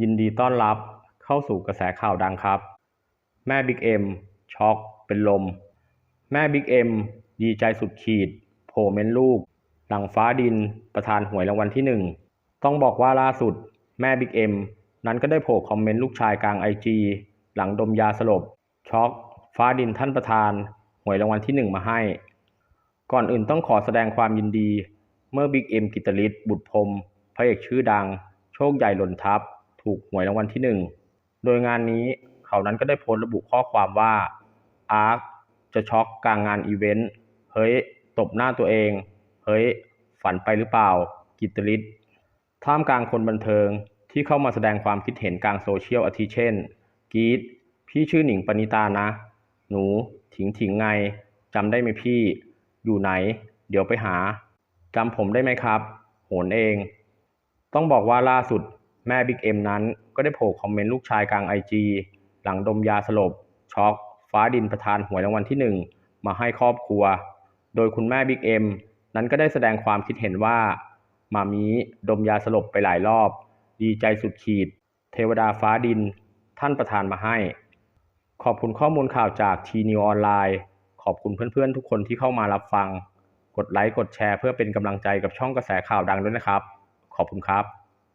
ยินดีต้อนรับเข้าสู่กระแสข่าวดังครับ แม่บิ๊กเอ็มช็อกเป็นลม แม่บิ๊กเอ็มดีใจสุดขีด โผล่เม้นลูก หลังฟ้าดินประธานหวยรางวัลที่หนึ่งต้องบอกว่าล่าสุด แม่บิ๊กเอ็มนั้นก็ได้โผล่คอมเมนต์ลูกชายกลางไอจีหลังดมยาสลบ ช็อก ฟ้าดินท่านประธานหวยรางวัลที่หนึ่งมาให้ ก่อนอื่นต้องขอแสดงความยินดี เมื่อบิ๊กเอ็มกิตลิศบุตรพรมพระเอกชื่อดัง โชคใหญ่หล่นทับ ถูกหวยรางวัลที่หนึ่งโดยงานนี้เขานั้นก็ได้โพสต์ระบุข้อความว่าอาร์คจะช็อกกลางงานอีเวนต์ เฮ้ย ตบหน้าตัวเอง เฮ้ย ฝันไปหรือเปล่า กิตติลิศท่ามกลางคนบันเทิงที่เข้ามาแสดงความคิดเห็นกลางโซเชียลอาทิเช่น กีดพี่ชื่อหนิงปณิตานะ หนู ถิงถิงไงจำได้ไหมพี่ อยู่ไหน เดี๋ยวไปหาจำผมได้ไหมครับ โหนเอง ต้องบอกว่าล่าสุด แม่บิ๊กเอ็มนั้นก็ได้โผล่คอมเมนต์ลูกชายกลางไอจีหลังดมยาสลบ ช็อกฟ้าดินประธานหวยรางวัลที่หนึ่งมาให้ครอบครัว โดยคุณแม่บิ๊กเอ็มนั้นก็ได้แสดงความคิดเห็นว่า มามีดมยาสลบไปหลายรอบ ดีใจสุดขีด เทวดาฟ้าดิน ท่านประธานมาให้ ขอบคุณข้อมูลข่าวจากทีนิวออนไลน์ ขอบคุณเพื่อนๆ ทุกคนที่เข้ามารับฟัง กดไลค์กดแชร์เพื่อเป็นกำลังใจกับช่องกระแสข่าวดังด้วยนะครับ ขอบคุณครับ